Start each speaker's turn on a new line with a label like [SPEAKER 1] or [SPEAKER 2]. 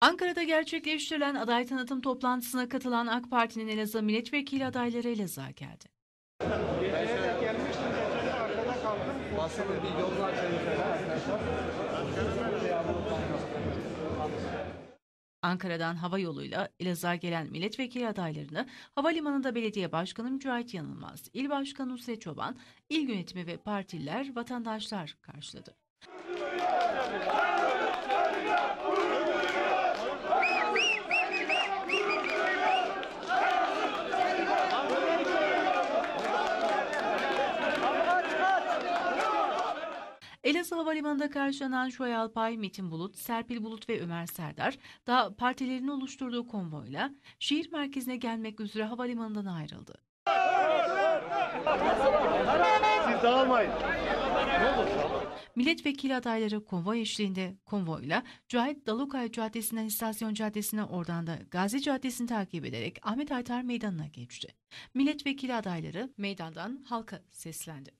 [SPEAKER 1] Ankara'da gerçekleştirilen aday tanıtım toplantısına katılan AK Parti'nin Elazığ milletvekili adayları Elazığ'a geldi. Ankara'dan hava yoluyla Elazığ'a gelen milletvekili adaylarını Havalimanı'nda belediye başkanı Mücahit Yanılmaz, il başkanı Nusret Çoban, il yönetimi ve partililer, vatandaşlar karşıladı. Elazığ Havalimanı'nda karşılanan Şoy Alpay, Metin Bulut, Serpil Bulut ve Ömer Serdar da partilerinin oluşturduğu konvoyla şehir merkezine gelmek üzere havalimanından ayrıldı.
[SPEAKER 2] Siz dağılmayın.
[SPEAKER 1] Milletvekili adayları konvoy eşliğinde konvoyla Cahit Dalukay Caddesi'nden İstasyon Caddesi'ne oradan da Gazi Caddesi'ni takip ederek Ahmet Aytar Meydanı'na geçti. Milletvekili adayları meydandan halka seslendi.